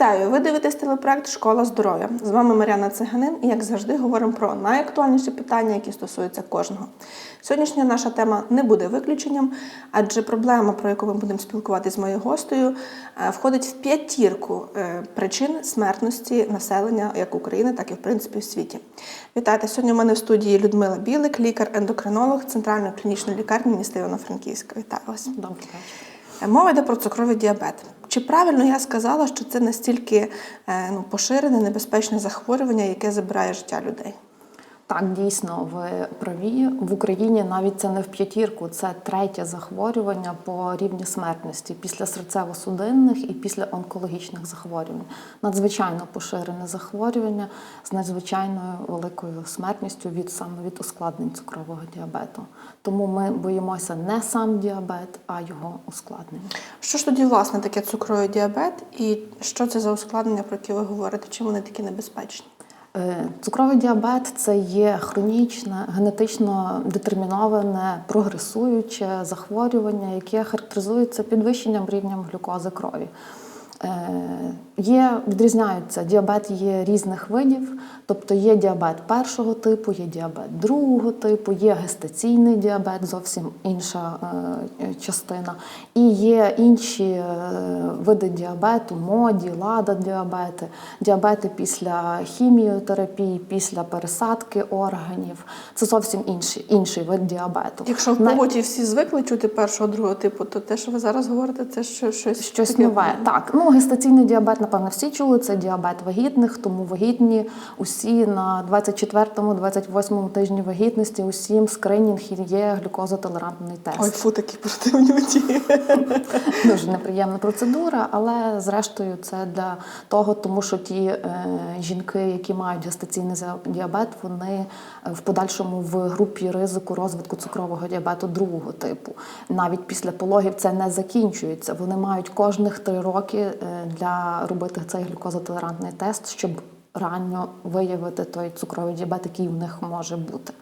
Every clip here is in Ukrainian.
Вітаю! Ви дивитесь телепроект Школа здоров'я. З вами Мар'яна Циганин і, як завжди, говоримо про найактуальніші питання, які стосуються кожного. Сьогоднішня наша тема не буде виключенням, адже проблема, про яку ми будемо спілкуватися з моєю гостею, е, входить в п'ятірку е, причин смертності населення як України, так і в принципі в світі. Вітайте! Сьогодні у мене в студії Людмила Білик, лікар-ендокринолог Центральної клінічної лікарні міста Івано-Франківська. Вітаю вас! Вечір. Мова йде про цукровий діабет. Чи правильно я сказала, що це настільки е, ну, поширене, небезпечне захворювання, яке забирає життя людей? Так, дійсно, ви праві. В Україні навіть це не в п'ятірку, це третє захворювання по рівні смертності після серцево-судинних і після онкологічних захворювань. Надзвичайно поширене захворювання з надзвичайною великою смертністю від саме від ускладнень цукрового діабету. Тому ми боїмося не сам діабет, а його ускладнення. Що ж тоді, власне, таке цукровий діабет і що це за ускладнення, про які ви говорите? Чим вони такі небезпечні? Е, Цукровий діабет це є хронічне, генетично детерміноване, прогресуюче захворювання, яке характеризується підвищенням рівня глюкози крові. Е, Є, відрізняються діабет є різних видів, тобто є діабет першого типу, є діабет другого типу, є гестаційний діабет, зовсім інша е, частина, і є інші е, види діабету, моді, лада діабети, діабети після хіміотерапії, після пересадки органів. Це зовсім інший, інший вид діабету. Якщо в побуті всі звикли чути першого, другого типу, то те, що ви зараз говорите, це щось, Щось таке- нове. Так, ну гестаційний діабет, напевно, всі чули. Це діабет вагітних, тому вагітні усі на 24-28 тижні вагітності усім скринінг і є глюкозотолерантний тест. Ой, фу, такі противні оті. Дуже неприємна процедура, але зрештою це для того, тому що ті е, жінки, які мають гестаційний діабет, вони е, в подальшому в групі ризику розвитку цукрового діабету другого типу. Навіть після пологів це не закінчується. Вони мають кожних три роки для робити цей глюкозотолерантний тест, щоб ранньо виявити той цукровий діабет, який в них може бути.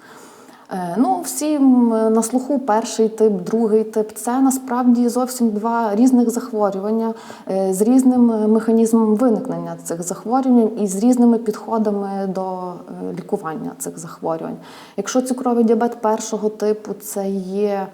Е, Ну, всім е, на слуху перший тип, другий тип це насправді зовсім два різних захворювання е, з різним е, механізмом виникнення цих захворювань і з різними підходами до е, лікування цих захворювань. Якщо цукровий діабет першого типу це є е,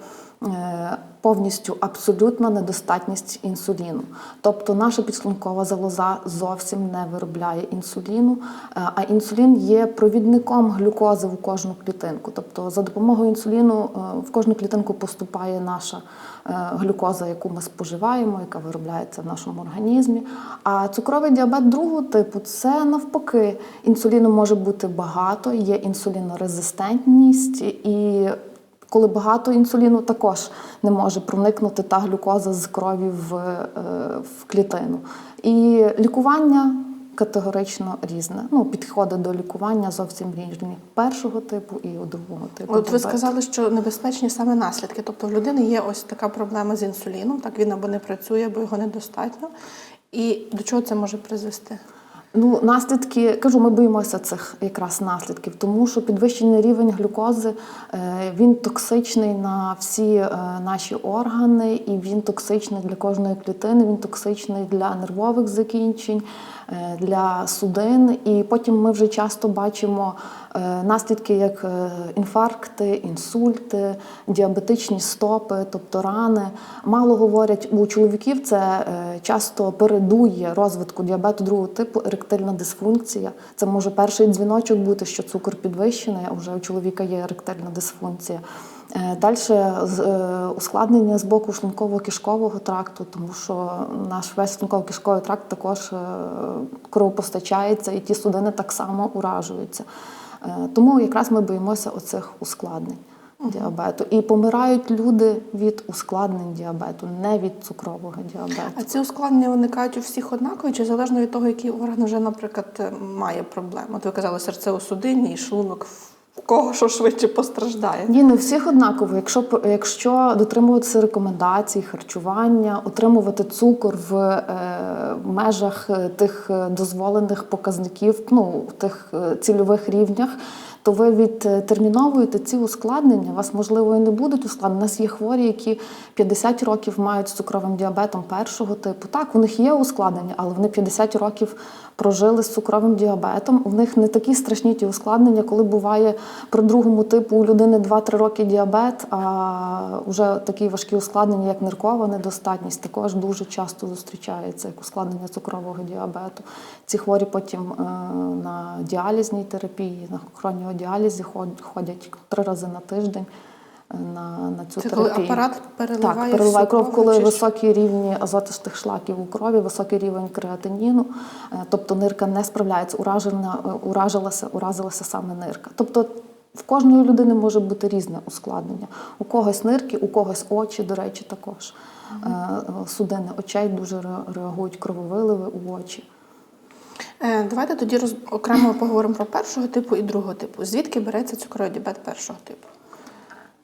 повністю абсолютна недостатність інсуліну. Тобто наша підшлункова залоза зовсім не виробляє інсуліну, е, а інсулін є провідником глюкози в кожну клітинку. Тобто за допомогою інсуліну е, в кожну клітинку поступає наша е, глюкоза, яку ми споживаємо, яка виробляється в нашому організмі. А цукровий діабет другого типу це навпаки. Інсуліну може бути багато, є інсулінорезистентність і коли багато інсуліну, також не може проникнути та глюкоза з крові в, е, в клітину. І лікування категорично різне. Ну, підходи до лікування зовсім різні першого типу і у другого типу. От ви сказали, що небезпечні саме наслідки. Тобто в людини є ось така проблема з інсуліном, так він або не працює, або його недостатньо. І до чого це може призвести? Ну, наслідки кажу, ми боїмося цих якраз наслідків, тому що підвищений рівень глюкози е, він токсичний на всі е, наші органи, і він токсичний для кожної клітини. Він токсичний для нервових закінчень, для судин. І потім ми вже часто бачимо е, наслідки, як е, інфаркти, інсульти, діабетичні стопи, тобто рани. Мало говорять у чоловіків, це е, часто передує розвитку діабету другого типу, еректильна дисфункція. Це може перший дзвіночок бути, що цукор підвищений, а вже у чоловіка є еректильна дисфункція. Далі ускладнення з боку шлунково-кишкового тракту, тому що наш весь шлунково-кишковий тракт також е, кровопостачається, і ті судини так само уражуються. Е, Тому якраз ми боїмося оцих ускладнень діабету. І помирають люди від ускладнень діабету, не від цукрового діабету. А ці ускладнення виникають у всіх однакові, чи залежно від того, який орган вже, наприклад, має проблему? От ви казали серцево-судинні і шлунок. Кого що швидше постраждає? Ні, не всіх однаково. Якщо якщо дотримуватися рекомендацій, харчування, утримувати цукор в, е, межах е, тих е, дозволених показників, ну в тих е, цільових рівнях, то ви відтерміновуєте ці ускладнення. У вас можливо і не будуть ускладнення. У нас є хворі, які 50 років мають з цукровим діабетом першого типу. Так, у них є ускладнення, але вони 50 років прожили з цукровим діабетом. У них не такі страшні ті ускладнення, коли буває при другому типу у людини 2-3 роки діабет, а вже такі важкі ускладнення, як ниркова недостатність, також дуже часто зустрічається як ускладнення цукрового діабету. Ці хворі потім е, на діалізній терапії, на хроніодіалізі ход- ходять три рази на тиждень. е, На, на цю Це коли апарат переливає так, переливає кров, коли чи високі рівні азотистих шлаків у крові, високий рівень креатиніну, е, тобто нирка не справляється, уражена, е, уражилася, уразилася саме нирка. Тобто в кожної людини може бути різне ускладнення. У когось нирки, у когось очі, до речі, також. Е, Судини очей дуже реагують крововиливи у очі. Е, Давайте тоді роз... окремо поговоримо про першого типу і другого типу. Звідки береться цукровий діабет першого типу?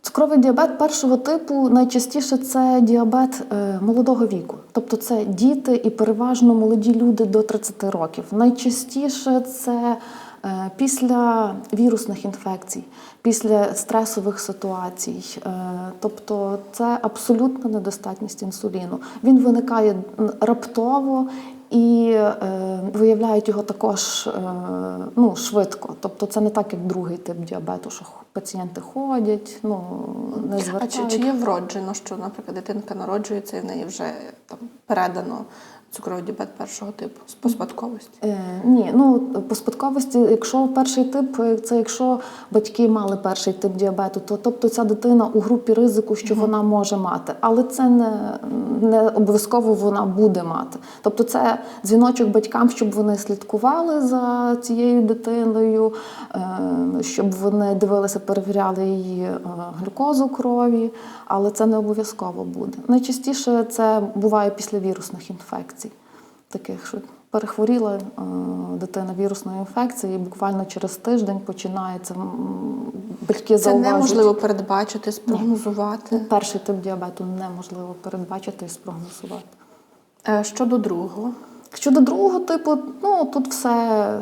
Цукровий діабет першого типу найчастіше це діабет е, молодого віку, тобто це діти і переважно молоді люди до 30 років. Найчастіше це е, після вірусних інфекцій, після стресових ситуацій. Тобто це абсолютна недостатність інсуліну. Він виникає раптово. І е, виявляють його також е, ну, швидко. Тобто це не так, як другий тип діабету, що пацієнти ходять, ну не А чи, чи є вроджено, що, наприклад, дитинка народжується і в неї вже там передано цукровий діабет першого типу з по спадковості? Е, ні, ну по спадковості, якщо перший тип, е, це якщо батьки мали перший тип діабету, то тобто ця дитина у групі ризику, що вона може мати, але це не, не обов'язково вона буде мати. Тобто це дзвіночок батькам, щоб вони слідкували за цією дитиною, е, щоб вони дивилися, перевіряли її е, глюкозу крові, але це не обов'язково буде. Найчастіше це буває після вірусних інфекцій таких, що перехворіла е, дитина вірусною інфекцією, і буквально через тиждень починається батьки Це зауважують. неможливо передбачити, спрогнозувати. Перший тип діабету неможливо передбачити і спрогнозувати. Е, Щодо другого, Щодо другого типу, ну тут все,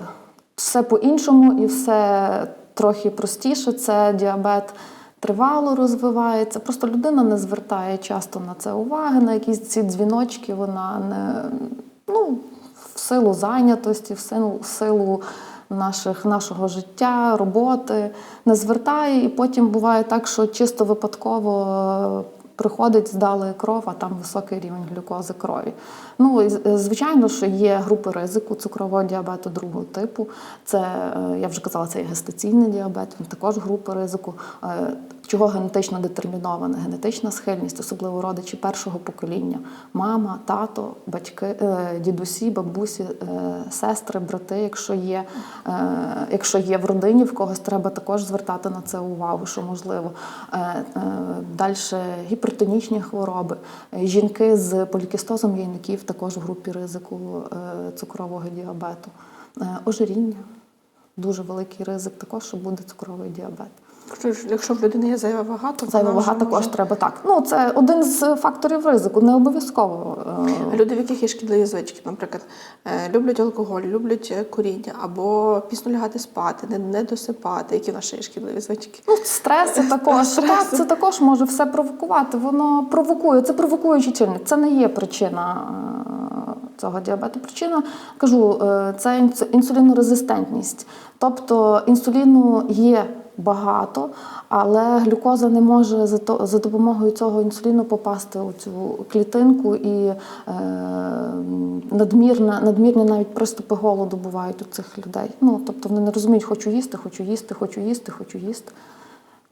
все по-іншому і все трохи простіше. Це діабет тривало розвивається. Просто людина не звертає часто на це уваги, на якісь ці дзвіночки. Вона не ну, в силу зайнятості, в силу, в силу наших, нашого життя, роботи не звертає, і потім буває так, що чисто випадково е, приходить, здали кров, а там високий рівень глюкози крові. Ну, і, е, звичайно, що є групи ризику цукрового діабету другого типу. Це, е, я вже казала, це є гестаційний діабет, він також група ризику. Чого генетично детермінована генетична схильність, особливо родичі першого покоління: мама, тато, батьки, е, дідусі, бабусі, е, сестри, брати, якщо є, е, якщо є в родині, в когось треба також звертати на це увагу, що можливо. Далі гіпертонічні хвороби, жінки з полікістозом яйників також в групі ризику цукрового діабету, ожиріння. Дуже великий ризик також, що буде цукровий діабет. Якщо в людини є зайва вага, то Зайва вага також може- треба так. Ну це один з факторів ризику, не обов'язково. е, Люди, в яких є шкідливі звички, наприклад, е, люблять алкоголь, люблять е, куріння або пізно лягати спати, не, не досипати. Які в нас є шкідливі звички? Ну, стрес також так, це також може все провокувати. Воно провокує. Це провокуючий чинник. Це не є причина цього діабету. Причина кажу, це інсулінорезистентність. Тобто інсуліну є багато, але глюкоза не може за допомогою цього інсуліну попасти у цю клітинку і е, надмірна, надмірні навіть приступи голоду бувають у цих людей. Ну тобто вони не розуміють, хочу їсти, хочу їсти, хочу їсти, хочу їсти.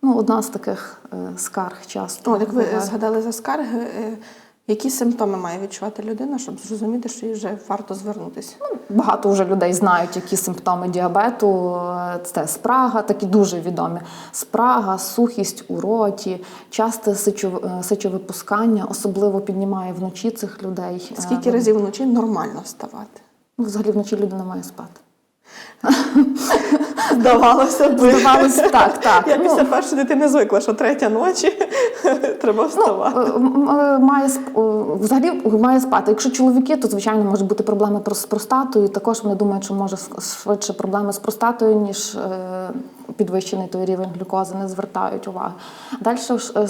Ну, одна з таких е, скарг часто. От, як ви згадали за скарги, е, які симптоми має відчувати людина, щоб зрозуміти, що їй вже варто звернутися? Багато вже людей знають, які симптоми діабету. Це спрага, такі дуже відомі. Спрага, сухість у роті, часте е, сечовипускання, особливо піднімає вночі цих людей. Скільки Е, разів вночі нормально вставати? Ну, взагалі вночі людина має спати. Здавалося б. Здавалося, так, так. Я Ну, після першої дитини звикла, що третя ночі треба вставати. Ну, Має е, взагалі має спати. Якщо чоловіки, то звичайно можуть бути проблеми про- з простатою. Також вони думають, що може швидше проблеми з простатою, ніж підвищений той рівень глюкози, не звертають уваги. Далі е,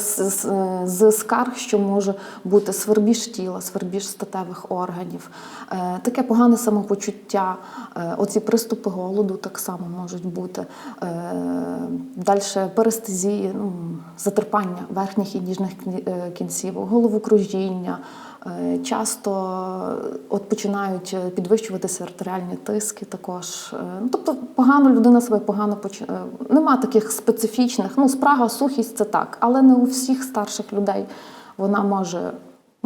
з, скарг, що може бути свербіж тіла, свербіж статевих органів, е, таке погане самопочуття, е, оці приступи голоду так само можуть бути. Далі перестезії, ну, затерпання верхніх і ніжних кінців, головокружіння. Е, Часто от починають е, підвищуватися артеріальні тиски також. Е, Ну, тобто погано людина себе погано починає. Нема таких специфічних. Ну, спрага, сухість це так, але не у всіх старших людей вона може,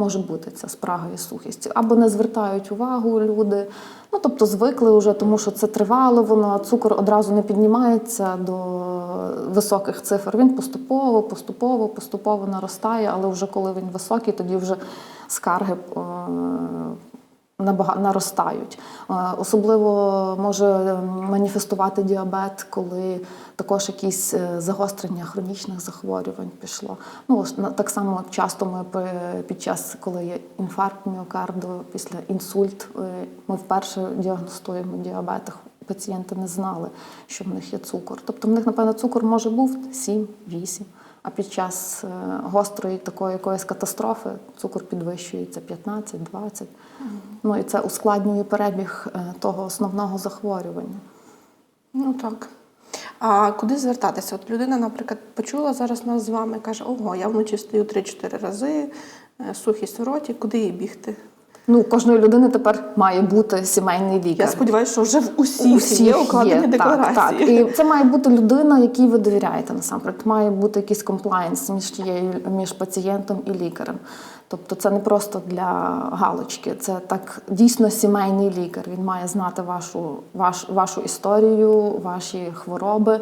може бути ця спрага і сухість. Або не звертають увагу люди. Ну, тобто звикли вже, тому що це тривало, воно цукор одразу не піднімається до високих цифр. Він поступово, поступово, поступово наростає, але вже коли він високий, тоді вже скарги е, наростають. Е, Особливо може ем, маніфестувати діабет, коли також якісь е, загострення хронічних захворювань пішло. Ну, так само часто ми під час, коли є інфаркт міокарду, після інсульт, е, ми вперше діагностуємо діабет. Пацієнти не знали, що в них є цукор. Тобто в них, напевно, цукор може був 7-8, а під час е, гострої такої якоїсь катастрофи цукор підвищується 15-20. Ну і це ускладнює перебіг е, того основного захворювання. Ну так. А куди звертатися? От людина, наприклад, почула зараз нас з вами, каже: ого, я вночі встаю 3-4 рази, е, сухість у роті, куди їй бігти? Ну, кожної людини тепер має бути сімейний лікар. Я сподіваюся, що вже в усіх, є укладені декларації. Так, так. І це має бути людина, якій ви довіряєте насамперед. Має бути якийсь комплаєнс між тією між пацієнтом і лікарем. Тобто це не просто для галочки, це так дійсно сімейний лікар. Він має знати вашу, ваш, вашу історію, ваші хвороби.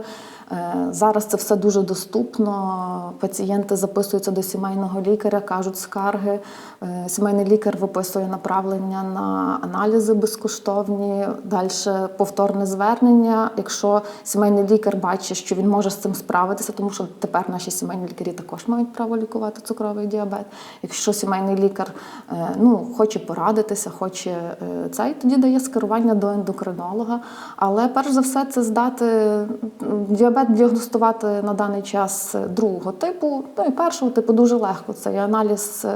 Е, Зараз це все дуже доступно. Пацієнти записуються до сімейного лікаря, кажуть скарги. Е, Сімейний лікар виписує направлення на аналізи безкоштовні, далі повторне звернення. Якщо сімейний лікар бачить, що він може з цим справитися, тому що тепер наші сімейні лікарі також мають право лікувати цукровий діабет. Якщо сімейний лікар е, ну, хоче порадитися, хоче цей, тоді дає скерування до ендокринолога. Але перш за все це здати м, діабет діагностувати на даний час другого типу, ну і першого типу дуже легко. Це є аналіз е,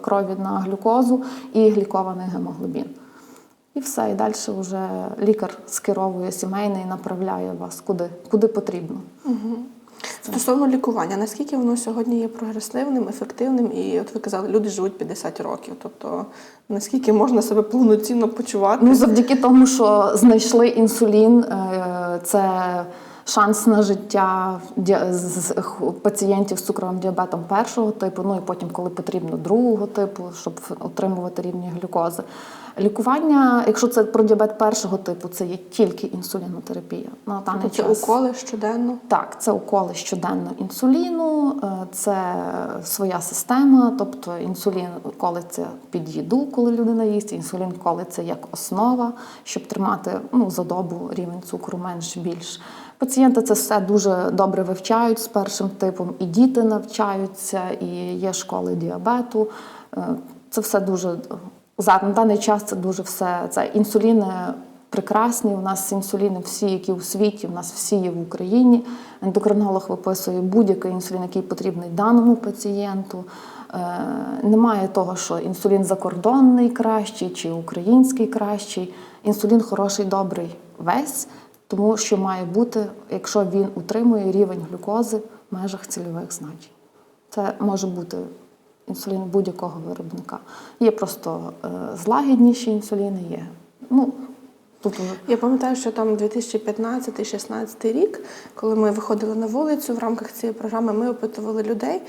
крові на глюкозу і глікований гемоглобін. І все, і далі вже лікар скеровує сімейний і направляє вас куди, куди потрібно. Стосовно лікування, наскільки воно сьогодні є прогресивним, ефективним, і от ви казали, люди живуть 50 років. Тобто наскільки можна себе повноцінно почувати? Ну, завдяки тому, що знайшли інсулін, е, це шанс на життя з- пацієнтів з цукровим діабетом першого типу, ну і потім, коли потрібно другого типу, щоб отримувати рівні глюкози. Лікування, якщо це про діабет першого типу, це є тільки інсулінотерапія. На даний Тобто це час. уколи щоденно. Так, це уколи щоденно інсуліну, е, це своя система, тобто інсулін колиться під їду, коли людина їсть, інсулін колиться як основа, щоб тримати ну, за добу рівень цукру менш більш. Пацієнти це все дуже добре вивчають з першим типом, і діти навчаються, і є школи діабету. Е, Це все дуже за на даний час це дуже все. Це інсуліни прекрасні. У нас інсуліни всі, які у світі, у нас всі є в Україні. Ендокринолог виписує будь-який інсулін, який потрібний даному пацієнту. Е, Немає того, що інсулін закордонний кращий чи український кращий. Інсулін хороший, добрий весь, тому що має бути, якщо він утримує рівень глюкози в межах цільових значень. Це може бути інсулін будь-якого виробника. Є просто е, злагідніші інсуліни, є. Ну, тут уже Я пам'ятаю, що там 2015-16 рік, коли ми виходили на вулицю в рамках цієї програми, ми опитували людей,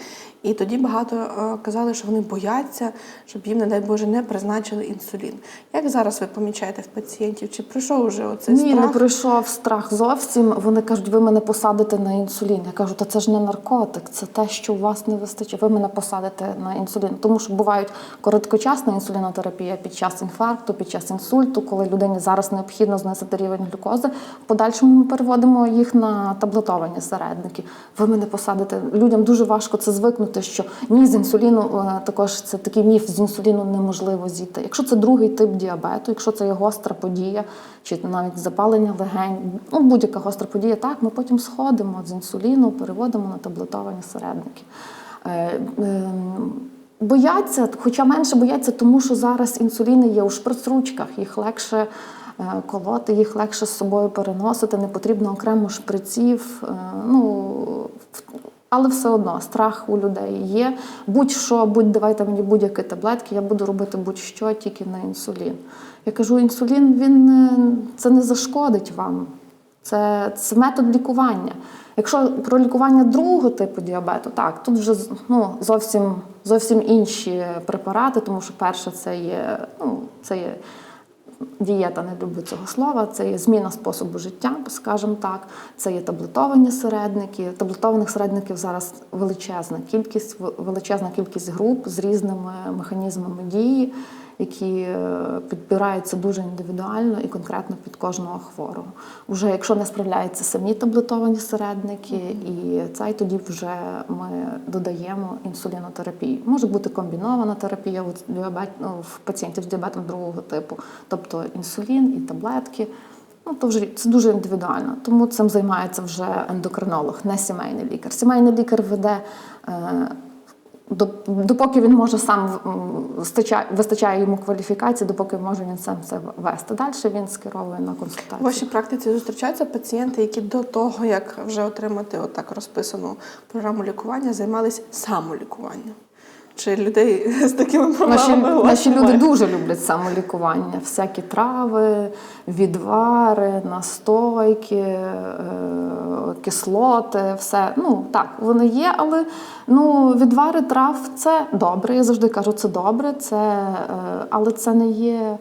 і тоді багато е, казали, що вони бояться, щоб їм, не дай Боже, не призначили інсулін. Як зараз ви помічаєте в пацієнтів? Чи пройшов вже оцей Ні, не пройшов страх зовсім. Вони кажуть, ви мене посадите на інсулін. Я кажу, та це ж не наркотик, це те, що у вас не вистачить. Ви мене посадите на інсулін. Тому що бувають короткочасна інсулінотерапія під час інфаркту, під час інсульту, коли людині зараз необхідно знизити рівень глюкози. В подальшому ми переводимо їх на таблетовані середники. Ви мене посадите. Людям дуже важко це звикнути, що ні, з інсуліну е, також це такий міф, з інсуліну неможливо зійти. Якщо це другий тип діабету, якщо це є гостра подія, чи навіть запалення легень, ну будь-яка гостра подія, так ми потім сходимо з інсуліну, переводимо на таблетовані середники. Е, ем, Бояться, хоча менше бояться, тому що зараз інсуліни є у шприцручках, їх легше е, колоти, їх легше з собою переносити, не потрібно окремо шприців. е, Ну, але все одно страх у людей є. Будь-що, будь давайте мені будь-які таблетки, я буду робити будь-що тільки на інсулін. Я кажу, інсулін він е, це не зашкодить вам. Це, це метод лікування. Якщо про лікування другого типу діабету, так тут вже ну, зовсім, зовсім інші препарати, тому що перше це є, ну, це є дієта, не люблю цього слова, це є зміна способу життя, скажімо так. Це є таблетовані середники. Таблетованих середників зараз величезна кількість, величезна кількість груп з різними механізмами дії, які е, підбираються дуже індивідуально і конкретно під кожного хворого. Уже якщо не справляються самі таблетовані середники, і цей тоді вже ми додаємо інсулінотерапію. Може бути комбінована терапія у діабет, ну, в пацієнтів з діабетом другого типу, тобто інсулін і таблетки. Ну, то вже це дуже індивідуально. Тому цим займається вже ендокринолог, не сімейний лікар. Сімейний лікар веде. Е, Допоки він може сам вистачає, йому кваліфікації, допоки може він сам це вести. Далі він скеровує на консультацію. В вашій практиці зустрічаються пацієнти, які до того, як вже отримати отак розписану програму лікування, займалися самолікуванням. Чи людей з такими проблемами вас наші люди дуже люблять самолікування, всякі трави, відвари, настойки, е, кислоти, все. Ну так, вони є, але ну, відвари трав це добре. Я завжди кажу, це добре, це, е, але це не є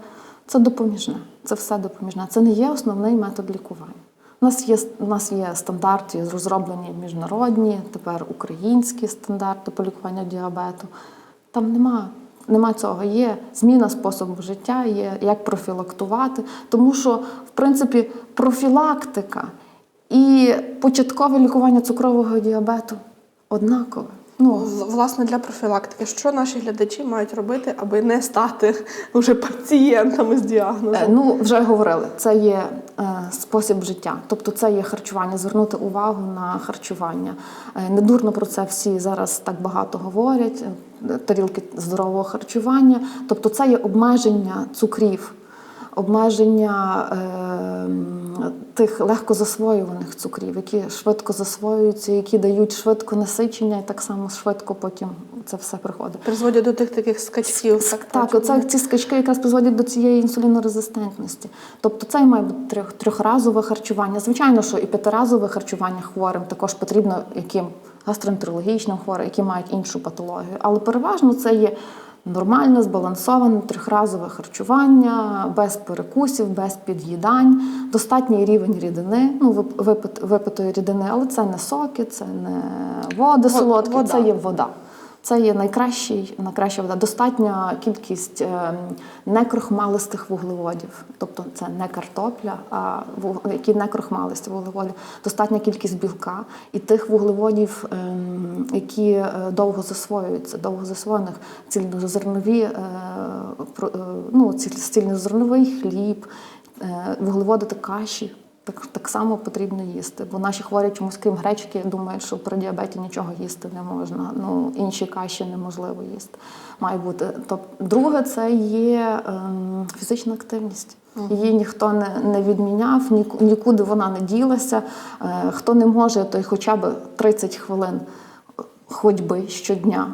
це допоміжне. Це все допоміжне. Це не є основний метод лікування. У нас є у нас є стандарти, розроблені міжнародні, тепер українські стандарти по лікуванню діабету. Там нема, нема цього. Є зміна способу життя, є як профілактувати. Тому що, в принципі, профілактика і початкове лікування цукрового діабету однакове. Ну, Власне, для профілактики, що наші глядачі мають робити, аби не стати вже пацієнтами з Е, діагнозом? Ну, вже говорили, це є е, спосіб життя, тобто це є харчування, звернути увагу на харчування. Е, недурно про це всі зараз так багато говорять. е, Тарілки здорового харчування, тобто це є обмеження цукрів, обмеження е, тих легко засвоюваних цукрів, які швидко засвоюються, які дають швидко насичення, і так само швидко потім це все приходить. Призводять до тих таких скачків. Так, Так, оце ці скачки якраз призводять до цієї інсулінорезистентності. Тобто це має бути трьох, трьохразове харчування. Звичайно, що і п'ятиразове харчування хворим також потрібно яким гастроентерологічним хворим, які мають іншу патологію. Але переважно це є нормальне, збалансоване трьохразове харчування, без перекусів, без під'їдань, достатній рівень рідини, ну вип- випитої рідини, але це не соки, це не води солодкі, це є вода. Це є найкращий, найкраща вода. Достатня кількість е, некрохмалистих вуглеводів. Тобто це не картопля, а які некрохмалисті вуглеводи. Достатня кількість білка і тих вуглеводів, ем, які е, довго засвоюються, довго засвоєних цільнозернові, е, е, ну, цільнозерновий хліб, вуглеводи та каші. Так, так само потрібно їсти, бо наші хворі чомусь, крім гречки, думають, що при діабеті нічого їсти не можна. Ну, інші каші неможливо їсти. Має бути. Тобто, друге, це є ем, фізична активність. Її ніхто не, не відміняв, ніку- нікуди вона не ділася. Е, хто не може, той хоча б 30 хвилин ходьби щодня.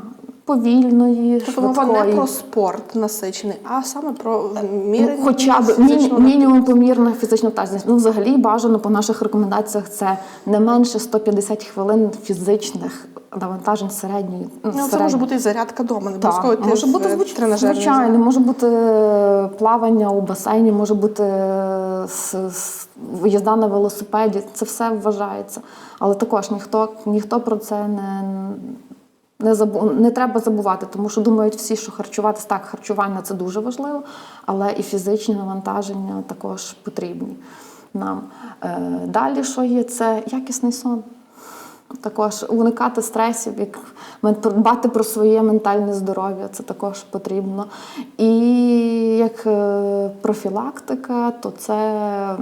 Повільної, Тобто мова не про спорт насичений, а саме про мірення Ну, хоча б міні, мінімум помірна фізична активність. Ну, взагалі бажано по наших рекомендаціях це не менше 150 хвилин фізичних навантажень середньої. Ну, це може бути і зарядка вдома, не обов'язково йти може в бути е, звич- тренажерний зал. звичайно, може бути е, плавання у басейні, може бути е, їзда на велосипеді. Це все вважається. Але також ніхто, ніхто про це не, не забу... не треба забувати, тому що думають всі, що харчуватись так, харчування це дуже важливо, але і фізичні навантаження також потрібні нам. Е, Далі, що є, це якісний сон. Також уникати стресів, як дбати про своє ментальне здоров'я, це також потрібно. І як е, профілактика, то це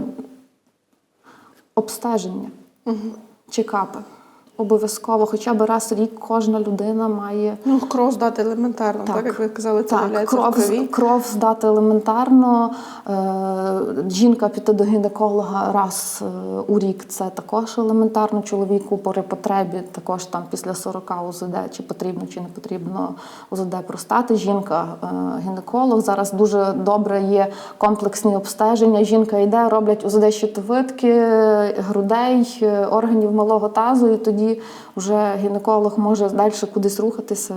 обстеження, чекапи. Обов'язково, хоча б раз в рік кожна людина має Ну, кров здати елементарно, так, Так. як ви казали, це так, кров, в крові. кров здати елементарно. Е, жінка піти до гінеколога раз е, у рік це також елементарно. Чоловіку при потребі також там після 40 УЗД, чи потрібно, чи не потрібно УЗД простати. Жінка е, гінеколог. Зараз дуже добре є комплексні обстеження. Жінка йде, роблять УЗД щитовидки, грудей, е, органів малого тазу, і тоді вже гінеколог може далі кудись рухатися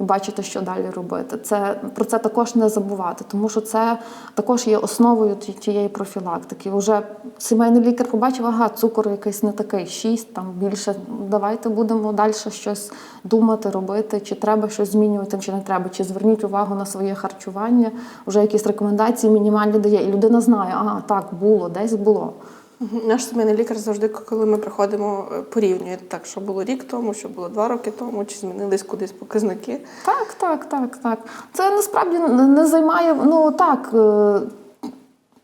і бачити, що далі робити. Це про це також не забувати, тому що це також є основою тієї профілактики. Уже сімейний лікар побачив, ага, цукор якийсь не такий, 6, там більше. Давайте будемо далі щось думати, робити, чи треба щось змінювати, чи не треба, чи зверніть увагу на своє харчування, вже якісь рекомендації мінімальні дає. І людина знає, ага, так було, десь було. Наш сімейний лікар завжди, коли ми приходимо, е, порівнює так, що було рік тому, що було два роки тому, чи змінились кудись показники. Так, так, так, так. Це насправді не не займає. Ну так. е,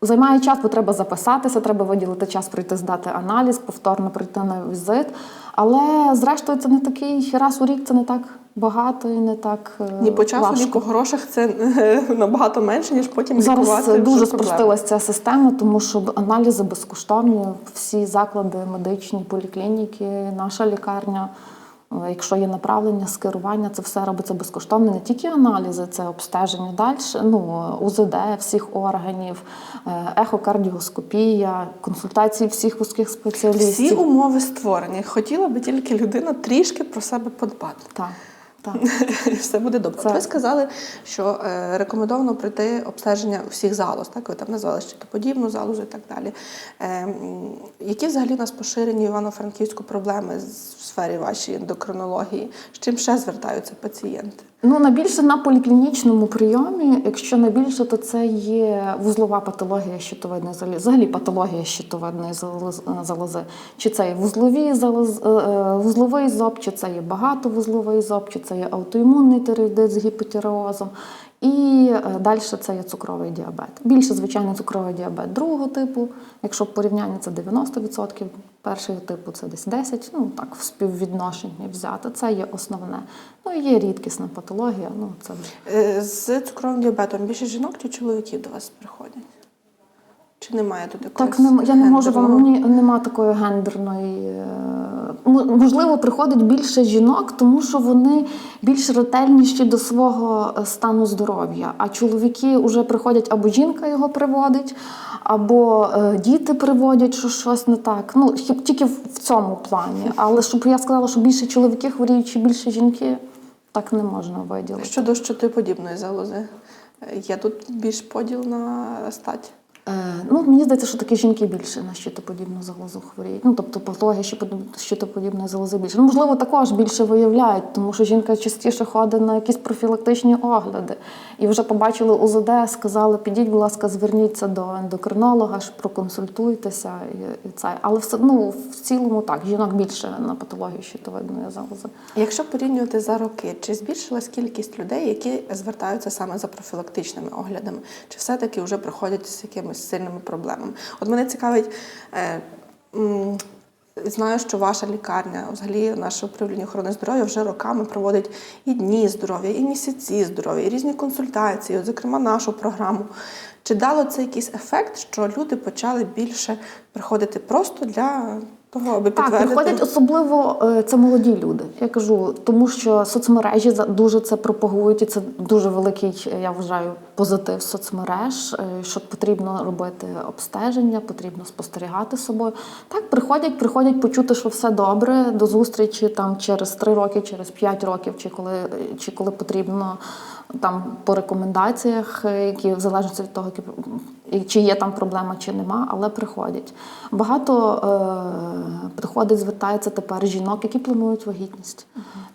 Займає час, бо треба записатися, треба виділити час прийти здати аналіз, повторно прийти на візит. Але зрештою це не такий раз у рік, це не так багато і не так е, Ні по часу, важко. ліку грошах це е, набагато менше, ніж потім Зараз лікувати. дуже спростилася ця система, тому що аналізи безкоштовні. Всі заклади медичні, поліклініки, наша лікарня. Е, Якщо є направлення, скерування, це все робиться безкоштовно. Не тільки аналізи, це обстеження далі, ну, УЗД всіх органів, е, ехокардіоскопія, консультації всіх вузьких спеціалістів. Всі умови створені. Хотіла би тільки людина трішки про себе подбати. Так, так. Все буде добре. Це- Ви сказали, що е, рекомендовано пройти обстеження всіх залоз, так ви там назвали щитоподібну залозу і так далі. Е, які взагалі у нас поширені Івано-Франківську проблеми в сфері вашої ендокринології? З чим ще звертаються пацієнти? Ну, найбільше на поліклінічному прийомі, якщо найбільше, то це є вузлова патологія щитовидної залози, взагалі патологія щитовидної залоз- залози. Чи це є вузлові залоз, е, е, вузловий зоб, чи це є багатовузловий зоб, чи це є аутоімунний тиреоїдит з гіпотіреозом. І далі це є цукровий діабет. Більше, звичайно, цукровий діабет другого типу. Якщо в порівнянні це 90%, першого типу це десь 10%, ну так, в співвідношенні взяти. Це є основне. Ну і є рідкісна патологія. Ну це вже Е, З цукровим діабетом більше жінок чи чоловіків до вас приходять? Чи немає тут якогось так. Не я не можу вам ні, нема такої гендерної. Можливо, приходить більше жінок, тому що вони більш ретельніші до свого е, стану здоров'я. А чоловіки вже приходять або жінка його приводить, або е, діти приводять, що щось не так. Ну тільки в цьому плані. Але щоб я сказала, що більше чоловіки хворіють чи більше жінки, так не можна виділити. Щодо щитоподібної залози, е, є тут більш поділ на стать? Е, ну, мені здається, що такі жінки більше на щитоподібну залозу хворіють. Ну, тобто патологія щитоподіб- щитоподібної залози більше. Ну, можливо, також більше виявляють, тому що жінка частіше ходить на якісь профілактичні огляди. І вже побачили УЗД, сказали, підіть, будь ласка, зверніться до ендокринолога, проконсультуйтеся і, і це. Але все ну, в цілому так, жінок більше на патологію щитовидної залози. Якщо порівнювати за роки, чи збільшилась кількість людей, які звертаються саме за профілактичними оглядами, чи все-таки вже приходять з якимись сильними проблемами? От мене цікавить. Е, Знаю, що ваша лікарня, взагалі наше управління охорони здоров'я вже роками проводить і дні здоров'я, і місяці здоров'я, і різні консультації, от, зокрема нашу програму. Чи дало це якийсь ефект, що люди почали більше приходити просто для того, аби Так, приходять особливо е, це молоді люди. Я кажу, тому що соцмережі дуже це пропагують, і це дуже великий, я вважаю, позитив соцмереж. е, Що потрібно робити обстеження, потрібно спостерігати собою. Так, приходять, приходять почути, що все добре, до зустрічі там через три роки, через п'ять років, чи коли чи коли потрібно там по рекомендаціях, е, які в залежності від того, які, чи є там проблема, чи нема, але приходять. Багато е, приходить, звертається тепер жінок, які планують вагітність.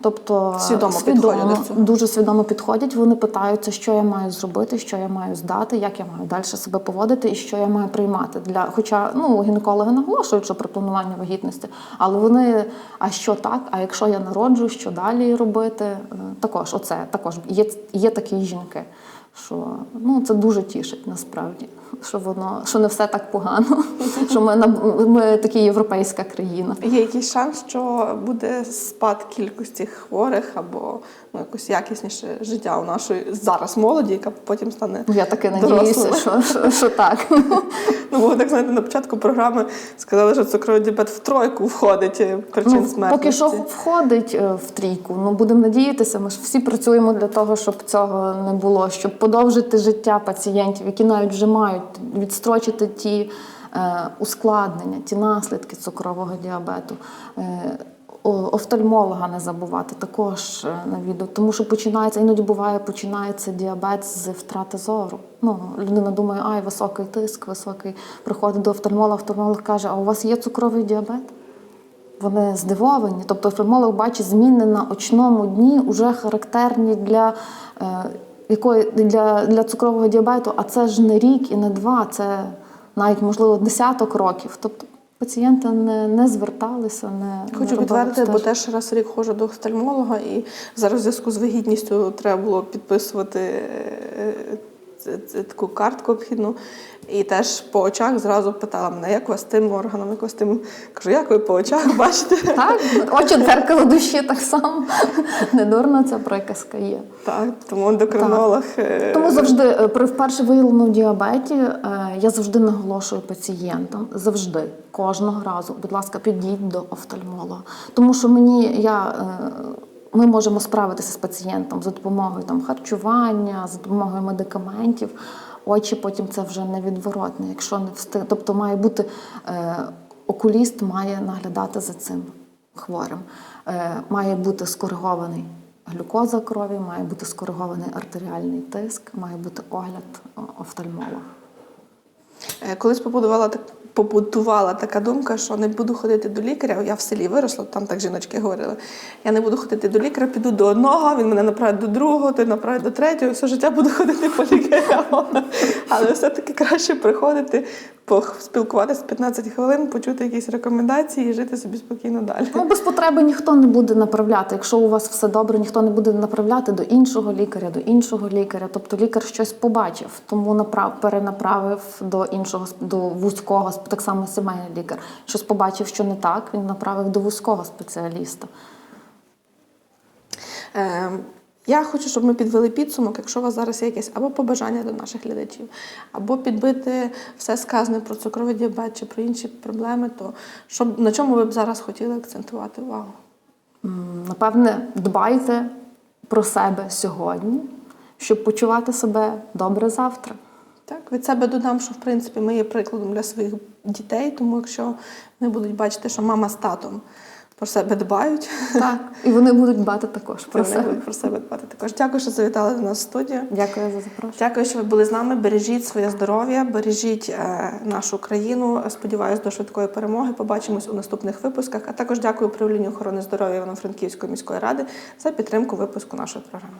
Тобто е, Свідомо підходять дуже свідомо підходять. Вони питаються, що я маю зробити, що я маю здати, як я маю далі себе поводити і що я маю приймати. Для хоча ну гінекологи наголошують, що при плануванні вагітності, але вони а що так? А якщо я народжу, що далі робити? Е, Також оце також є, є такі жінки. Що ну це дуже тішить насправді, що воно що не все так погано, що ми ми такі європейська країна. Є якийсь шанс, що буде спад кількості хворих або ну, якось якісніше життя у нашої зараз молоді, яка потім стане Я таки надіюся, що, що, що так. Ну, бо так знаєте, на початку програми сказали, що цукровий діабет в тройку входить е, причин Ну, смертності. поки що входить е, в трійку. Ну будемо надіятися. Ми ж всі працюємо для того, щоб цього не було, щоб подовжити життя пацієнтів, які навіть вже мають відстрочити ті е, ускладнення, ті наслідки цукрового діабету. Е, Офтальмолога не забувати також е, на відео, тому що починається іноді буває, починається діабет з втрати зору. Ну людина думає, ай, високий тиск, високий. Приходить до офтальмолога, офтальмолог каже: А у вас є цукровий діабет? Вони здивовані. Тобто офтальмолог бачить зміни на очному дні, вже характерні для, якої, для, для цукрового діабету, а це ж не рік і не два, це навіть, можливо, десяток років. Тобто пацієнти не, не зверталися, не Хочу підтвердити, бо теж раз в рік ходжу до офтальмолога, і зараз в зв'язку з вигідністю треба було підписувати е, ц- ц- таку картку обхідну. І теж по очах зразу питала мене, як у вас тим органом, як у вас тим. Кажу, як ви по очах бачите? Так, очі дзеркало душі так само. Недурна ця приказка є. Так, тому ендокринолог. е, Тому завжди е, при вперше виявленому діабеті е, я завжди наголошую пацієнтам, завжди, кожного разу, будь ласка, підійдь до офтальмолога. Тому що мені я. Ми можемо справитися з пацієнтом за допомогою там, харчування, за допомогою медикаментів. Очі потім це вже невідворотне. Якщо не встиг, тобто має бути е, окуліст має наглядати за цим хворим. Е, має бути скоригований глюкоза крові, має бути скоригований артеріальний тиск, має бути огляд офтальмолога. Е, Колись побудувала так. Побудувала така думка, що не буду ходити до лікаря. Я в селі виросла, там так жіночки говорили. Я не буду ходити до лікаря, піду до одного, він мене направить до другого, той направить до третього, все життя буду ходити по лікарям. Але все-таки краще приходити, поспілкуватися 15 хвилин, почути якісь рекомендації і жити собі спокійно далі. Ну, без потреби ніхто не буде направляти. Якщо у вас все добре, ніхто не буде направляти до іншого лікаря, до іншого лікаря. Тобто лікар щось побачив, тому направ, перенаправив до іншого сп- до вузького, так само сімейний лікар. Щось побачив, що не так, він направив до вузького спеціаліста. Е, Я хочу, щоб ми підвели підсумок, якщо у вас зараз є якесь або побажання до наших глядачів, або підбити все сказане про цукровий діабет чи про інші проблеми, то щоб, на чому ви б зараз хотіли акцентувати увагу? Напевне, дбайте про себе сьогодні, щоб почувати себе добре завтра. Так, від себе додам, що в принципі ми є прикладом для своїх дітей, тому якщо вони будуть бачити, що мама з татом про себе дбають, Так, і вони будуть дбати також про вони себе. будуть про себе дбати також. Дякую, що завітали до нас в студію. Дякую за запрошення. Дякую, що ви були з нами. Бережіть своє здоров'я, бережіть е, нашу країну. Сподіваюсь, до швидкої перемоги. Побачимось у наступних випусках. А також дякую управлінню охорони здоров'я Івано-Франківської міської ради за підтримку випуску нашої програми.